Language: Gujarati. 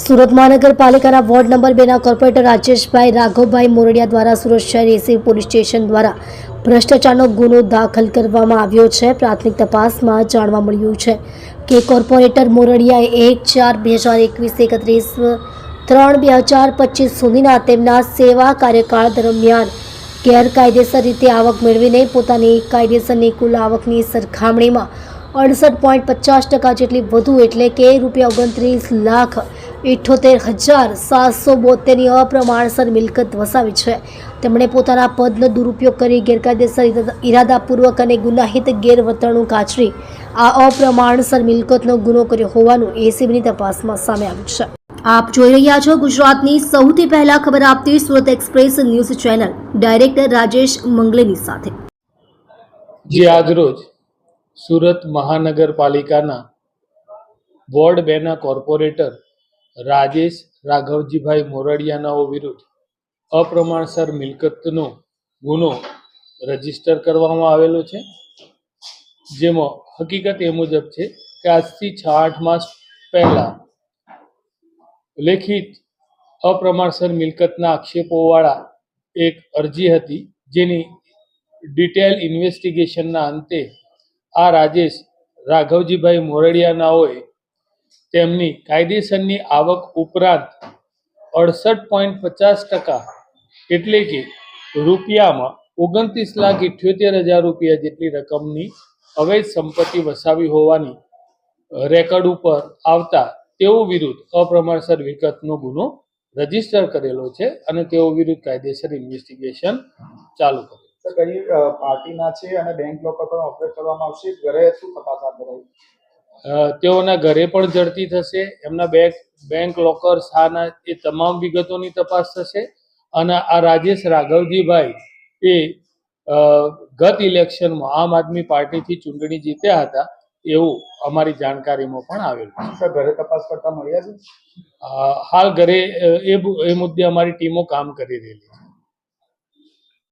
સુરત મહાનગરપાલિકાના વોર્ડ નંબર બેના કોર્પોરેટર રાજેશભાઈ રાઘવભાઈ મોરડિયા દ્વારા સુરત શહેર એસી પોલીસ સ્ટેશન દ્વારા ભ્રષ્ટાચારનો ગુનો દાખલ કરવામાં આવ્યો છે. પ્રાથમિક તપાસમાં જાણવા મળ્યું છે કે કોર્પોરેટર મોરડિયાએ એક ચાર બે હજાર એકવીસ એકત્રીસ ત્રણ બે હજાર પચીસ સુધીના તેમના સેવા કાર્યકાળ દરમિયાન ગેરકાયદેસર રીતે આવક મેળવીને પોતાની કાયદેસરની કુલ આવકની સરખામણીમાં અડસઠ પોઈન્ટ પચાસ ટકા જેટલી વધુ, એટલે કે રૂપિયા ઓગણત્રીસ લાખ ઇઠ્ઠોતેર હજાર સાતસો બોતેરની અપ્રમાણસર મિલકત વસાવી છે. તેમણે પોતાના પદનો દુરુપયોગ કરી ગેરકાયદેસર ઇરાદા- ઇરાદાપૂર્વક અને ગુનાહિત ગેરવર્તણૂક આચરી આ અપ્રમાણસર મિલકતનો ગુનો કર્યો હોવાનું એસીબીની તપાસમાં સામે આવ્યું છે. આપ જોઈ રહ્યા છો ગુજરાતની સૌથી પહેલા ખબર આપતી Surat Express news channel, director Rajesh મંગલેની સાથે. જે આજરોજ સુરત મહાનગરપાલિકાના વોર્ડ બેના કોર્પોરેટર રાજેશ રાઘવજીભાઈ મોરડિયાનાઓ વિરુદ્ધ અપ્રમાણસર મિલકતનો ગુનો રજિસ્ટર કરવામાં આવેલો છે. જેમાં હકીકત એ મુજબ છે કે આજથી છ આઠ માસ પહેલાં લેખિત અપ્રમાણસર મિલકતના આક્ષેપોવાળા એક અરજી હતી જેની ડિટેલ ઇન્વેસ્ટિગેશનના અંતે આ રાજેશ રાઘવજીભાઈ મોરડિયાનાઓએ તેમની કાયદેસરની આવક ઉપરાંત અડસઠ પોઈન્ટ પચાસ ટકા એટલે કે રૂપિયામાં ઓગણત્રીસ લાખ ઇઠ્યોતેર હજાર રૂપિયા જેટલી રકમની અવૈધ સંપત્તિ વસાવી હોવાની રેકર્ડ ઉપર આવતા તેઓ વિરુદ્ધ અપ્રમાણસર વિગતનો ગુનો રજિસ્ટર કરેલો છે અને તેઓ વિરુદ્ધ કાયદેસર ઇન્વેસ્ટિગેશન ચાલુ કરેલ કઈ પાર્ટીના છે અને બેંક લોકર પણ ઓપરેટ કરવામાં આવશે? ઘરે શું તપાસ હાથ ધરાઈ? અ, તેઓના ઘરે પણ ઝડપી થશે એમના બેંક બેંક લોકર શાના એ તમામ વિગતોની તપાસ થશે અને આ રાજેશ રાઘવજીભાઈ એ ગત ઇલેક્શનમાં આમ આદમી પાર્ટીથી ચૂંટણી જીત્યા હતા એવું અમારી જાણકારીમાં પણ આવેલું છે. ઘરે તપાસ કરતા મળ્યા છે? હાલ ઘરે એ એ મુદ્દે અમારી ટીમો કામ કરી રહેલી છે.